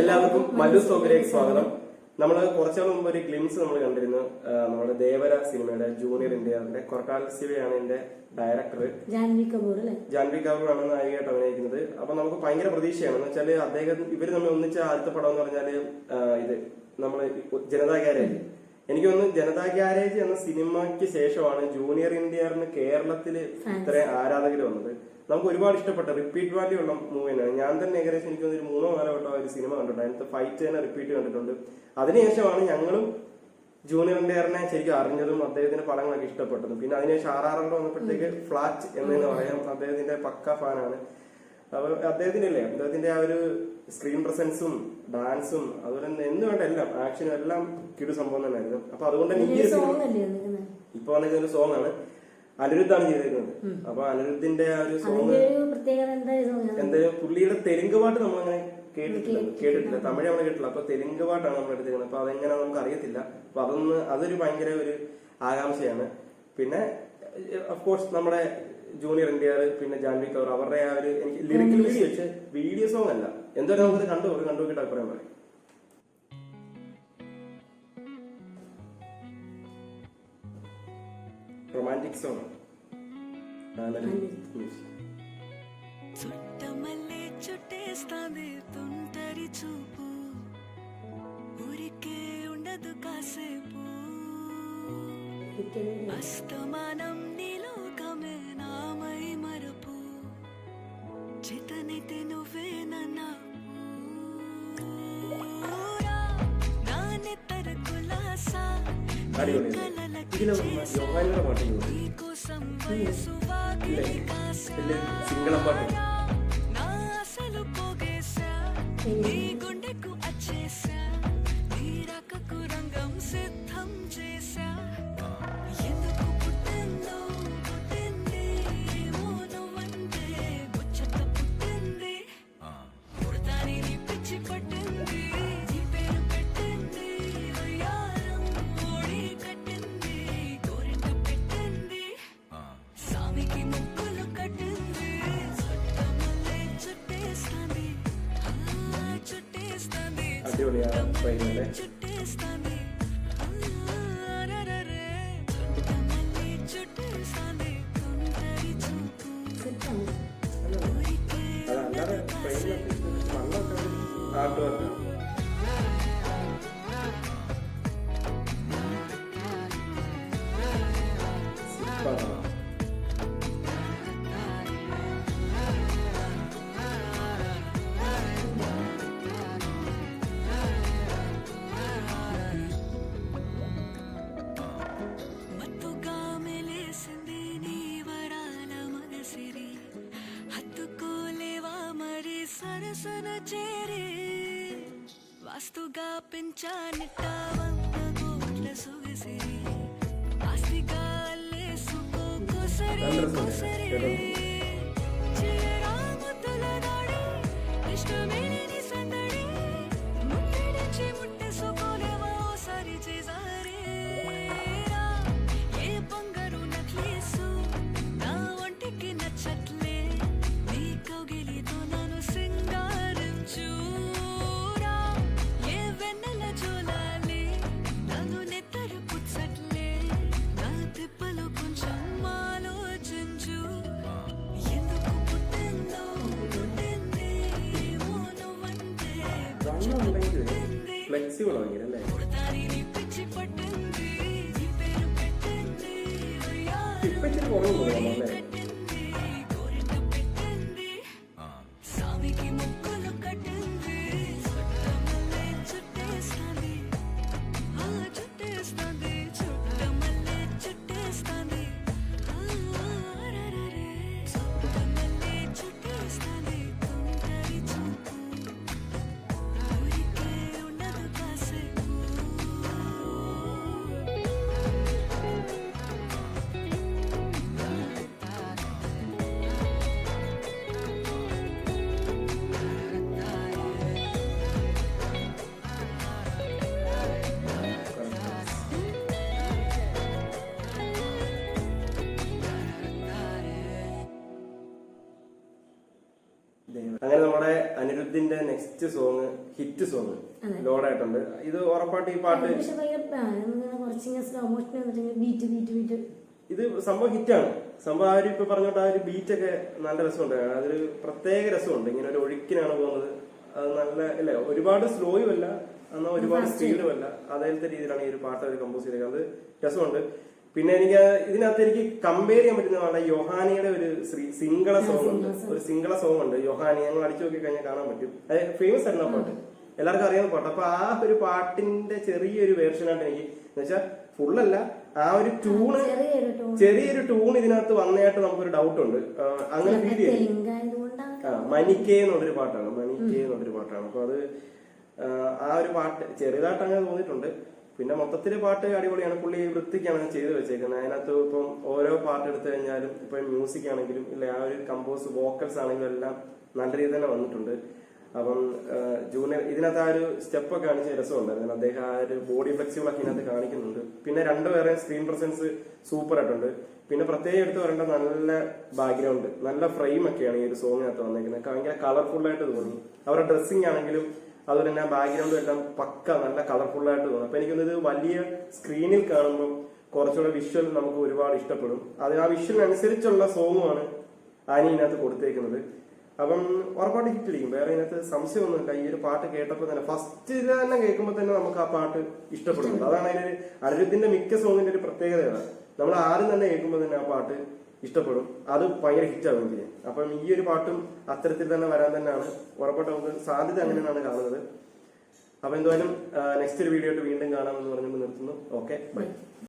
എല്ലാവർക്കും മല്ലു സ്റ്റോക്കിലേക്ക് സ്വാഗതം. നമ്മൾ കുറച്ചാൾ മുമ്പ് ഒരു ഗ്ലിംസ് നമ്മൾ കണ്ടിരുന്നു. നമ്മുടെ ദേവര സിനിമയുടെ ജൂനിയർ ഇന്ത്യയുടെ കൊറക്കാൽ ശിവയാണ് എന്റെ ഡയറക്ടർ ജാൻവി കപൂർ ജാൻവി കപൂർ ആണ് നായികയായിട്ട് അഭിനയിക്കുന്നത്. അപ്പൊ നമുക്ക് ഭയങ്കര പ്രതീക്ഷയാണ്. എന്ന് വെച്ചാൽ അദ്ദേഹം ഇവർ നമ്മൾ ഒന്നിച്ച ആദ്യത്തെ പടം എന്ന് പറഞ്ഞാൽ ആ, ഇത് നമ്മൾ ജനതാ ഗ്യാരേജ് എനിക്ക് തോന്നുന്നു ജനതാ ഗ്യാരേജ് എന്ന സിനിമയ്ക്ക് ശേഷമാണ് ജൂനിയർ ഇന്ത്യറിന് കേരളത്തിൽ ഇത്രയും ആരാധകർ വന്നത്. നമുക്ക് ഒരുപാട് ഇഷ്ടപ്പെട്ട റിപ്പീറ്റ് വാല്യൂ ഉള്ള മൂവിയാണ് ഞാൻ തന്നെ ഏകദേശം എനിക്ക് ഒരു മൂന്നോ നാലോ വട്ടം ഒരു സിനിമ കണ്ടിട്ടുണ്ട്. അതിനകത്ത് ഫൈറ്റ് തന്നെ റിപ്പീറ്റ് കണ്ടിട്ടുണ്ട്. അതിനുശേഷമാണ് ഞങ്ങളും ജൂനിയർ ഇന്ത്യറിനെ ശരിക്കും അറിഞ്ഞതും അദ്ദേഹത്തിന്റെ പടങ്ങളൊക്കെ ഇഷ്ടപ്പെട്ടതും. പിന്നെ അതിനുശേഷം ആർ ആർ വന്നപ്പോഴത്തേക്ക് ഫ്ലാറ്റ് എന്ന് പറയാം. അദ്ദേഹത്തിന്റെ പക്ക ഫാനാണ് അപ്പൊ അദ്ദേഹത്തിന്റെ അല്ലേ? അദ്ദേഹത്തിന്റെ ആ ഒരു സ്ക്രീൻ പ്രസൻസും ഡാൻസും അതുപോലെ തന്നെ എന്ത് വേണ്ട എല്ലാം ആക്ഷനും എല്ലാം കിടു സംഭവം തന്നെയായിരുന്നു. അപ്പൊ അതുകൊണ്ട് തന്നെ ഈ ഒരു സിനിമ ഇപ്പൊ വന്നിരിക്കുന്ന ഒരു സോങ് ആണ്. അനിരുദ്ധാണ് ചെയ്തിരിക്കുന്നത്. അപ്പൊ അനിരുദ്ധിന്റെ ആ ഒരു സോങ് എന്താ എന്തായാലും പുള്ളിയുടെ തെലുങ്ക് പാട്ട് നമ്മളങ്ങനെ കേട്ടിട്ടില്ല. കേട്ടിട്ടില്ല. തമിഴ് നമ്മൾ കേട്ടില്ല അപ്പൊ തെലുങ്ക് പാട്ടാണ് നമ്മൾ എടുത്തിരിക്കുന്നത്. അപ്പൊ അതെങ്ങനെ നമുക്ക് അറിയത്തില്ല. അപ്പൊ അതൊന്ന് അതൊരു ഭയങ്കര ഒരു ആകാംക്ഷയാണ്. പിന്നെ കോഴ്സ് നമ്മുടെ ജൂനിയർ ഇന്ത്യ പിന്നെ ജാൻവി കൗർ അവരുടെ ആ ഒരു എനിക്ക് ലിറിക്കൽ വീഡിയോ വെച്ച് വീഡിയോ സോങ് അല്ല. എന്തായാലും നമുക്ക് കണ്ടു കണ്ടു നോക്കിയിട്ട് അഭിപ്രായം പറയും. റൊമാന്റിക് സോങ് చుట్టమల్లే చుట్టేస్తాంది తుంటరి చూపు. ఊరికే ఉండదు కాసేపు. అస్తమానం నీలోకమే నామై మరపు. చితనైతే నువ్వే నన్నా నా నెత్తర కులాసా അടിപൊളിയാണ് ഇതിലെ യോഹാനിയുടെ പാട്ട് സിംഗിളം പാട്ട് 对呀所以呢 మనసన చేరి వాస్తుగా పెంచానిట వంద కోట్ల సొగసి. ఆస్తిగా అల్లేసుకోసరి కొసరి ഫ്ലെക്സിബിൾ ഭയങ്കര ഇപ്പൊ ഇച്ചിരി കുറവ് തോന്നുന്നു അല്ലേ? അനിരുദ്ധിന്റെ next song hit song load ആയിട്ടുണ്ട് ഇത് ഉറപ്പായിട്ട് ഈ പാട്ട് ഇത് സംഭവം ഹിറ്റാണ് സംഭവം ആ ഒരു ഇപ്പൊ പറഞ്ഞോട്ട് ആ ഒരു ബീറ്റ് ഒക്കെ നല്ല രസമുണ്ട്. അതൊരു പ്രത്യേക രസമുണ്ട്. ഇങ്ങനെ ഒരു ഒഴുക്കിനാണ് പോകുന്നത്. അത് നല്ല അല്ലെ ഒരുപാട് സ്ലോയും അല്ല എന്നാൽ ഒരുപാട് സ്പീഡും അല്ല. അതേലത്തെ രീതിയിലാണ് ഈ ഒരു പാട്ട് അവർ കമ്പോസ് ചെയ്തേക്കുന്നത്. അത് രസമുണ്ട്. പിന്നെ എനിക്ക് ഇതിനകത്ത് എനിക്ക് കമ്പയർ ചെയ്യാൻ പറ്റുന്ന പറഞ്ഞാൽ യോഹാനിയുടെ ഒരു ശ്രീ- സിംഗള സോങ് ഉണ്ട്. ഒരു സിംഗിള സോങ് ഉണ്ട്. യൊഹാനി ഞങ്ങൾ അടിച്ചു നോക്കി കഴിഞ്ഞാൽ കാണാൻ പറ്റും. അത് ഫേമസ് ആയിരുന്നു ആ പാട്ട്. എല്ലാവർക്കും അറിയാവുന്ന പാട്ട്. അപ്പൊ ആ ഒരു പാട്ടിന്റെ ചെറിയൊരു വേർഷനായിട്ട് എനിക്ക് എന്ന് വെച്ചാൽ ഫുള്ളല്ല ആ ഒരു ട്യൂണ് ചെറിയൊരു ട്യൂൺ ഇതിനകത്ത് വന്നതായിട്ട് നമുക്കൊരു ഡൗട്ട് ഉണ്ട്. അങ്ങനെ ഫീൽ ചെയ്യും ആ മനിക്കേ എന്നുള്ളൊരു പാട്ടാണ്. മനിക്കേ എന്നുള്ളൊരു പാട്ടാണ്. അപ്പൊ അത് ആ, ഒരു പാട്ട് ചെറിയതായിട്ട് അങ്ങനെ തോന്നിയിട്ടുണ്ട്. പിന്നെ മൊത്തത്തിൽ പാട്ട് അടിപൊളിയാണ്. പുള്ളി വൃത്തിക്കാണ് ചെയ്തു വെച്ചേക്കുന്നത്. അതിനകത്ത് ഇപ്പം ഓരോ പാട്ട് എടുത്തു കഴിഞ്ഞാലും ഇപ്പൊ മ്യൂസിക് ആണെങ്കിലും ഇല്ല ആ ഒരു കമ്പോസ് വോക്കൽസ് ആണെങ്കിലും എല്ലാം നല്ല രീതിയിൽ തന്നെ വന്നിട്ടുണ്ട്. അപ്പം ജൂനിയർ ഇതിനകത്ത് ആ ഒരു സ്റ്റെപ്പ് ഒക്കെ കാണിച്ച രസമുണ്ടായിരുന്നു. അദ്ദേഹം ആ ഒരു ബോഡി ഫ്ലെക്സിബിൾ ഒക്കെ ഇതിനകത്ത് കാണിക്കുന്നുണ്ട്. പിന്നെ രണ്ടുപേരെയും സ്ക്രീൻ പ്രസൻസ് സൂപ്പർ ആയിട്ടുണ്ട്. പിന്നെ പ്രത്യേകം എടുത്ത് പറയേണ്ട നല്ല ബാക്ക്ഗ്രൗണ്ട് നല്ല ഫ്രെയിം ഒക്കെയാണ് ഈ ഒരു സോങ്ങിനകത്ത് വന്നേക്കുന്നത്. ഭയങ്കര കളർഫുൾ ആയിട്ട് തോന്നി. അവരുടെ ഡ്രസ്സിങ് ആണെങ്കിലും അതുപോലെ തന്നെ ബാക്ക്ഗ്രൗണ്ടും എല്ലാം പക്ക നല്ല കളർഫുൾ ആയിട്ട് തോന്നും. അപ്പൊ എനിക്കൊന്നത് വലിയ സ്ക്രീനിൽ കാണുമ്പോൾ കുറച്ചുകൂടെ വിഷ്വൽ നമുക്ക് ഒരുപാട് ഇഷ്ടപ്പെടും. അതിന് ആ വിഷ്വലിനനുസരിച്ചുള്ള സോങ്ങുമാണ് ആനി ഇതിനകത്ത് കൊടുത്തേക്കുന്നത്. അപ്പം ഉറപ്പായിട്ട് ഹിറ്റടിക്കും വേറെ ഇതിനകത്ത് സംശയമൊന്നുമില്ല ഈ ഒരു പാട്ട് കേട്ടപ്പോൾ തന്നെ ഫസ്റ്റ് തന്നെ കേൾക്കുമ്പോൾ തന്നെ നമുക്ക് ആ പാട്ട് ഇഷ്ടപ്പെടുന്നുണ്ട്. അതാണ് അതിന് അനിരുദ്ധിന്റെ മിക്ക സോങ്ങിന്റെ ഒരു പ്രത്യേകതയാണ്. നമ്മൾ ആദ്യം തന്നെ കേൾക്കുമ്പോൾ തന്നെ ആ പാട്ട് ഇഷ്ടപ്പെടും. അത് ഭയങ്കര ഹിറ്റാകും ആവുകയും അപ്പം ഈ ഒരു പാട്ടും അത്തരത്തിൽ തന്നെ വരാൻ തന്നെയാണ്. ഉറപ്പായിട്ട് നമുക്ക് സാധ്യത അങ്ങനെയാണ് കാണുന്നത്. അപ്പം എന്തായാലും നെക്സ്റ്റ് ഒരു വീഡിയോ ആയിട്ട് വീണ്ടും കാണാമെന്ന് പറഞ്ഞുകൊണ്ട് നിർത്തുന്നു. Okay bye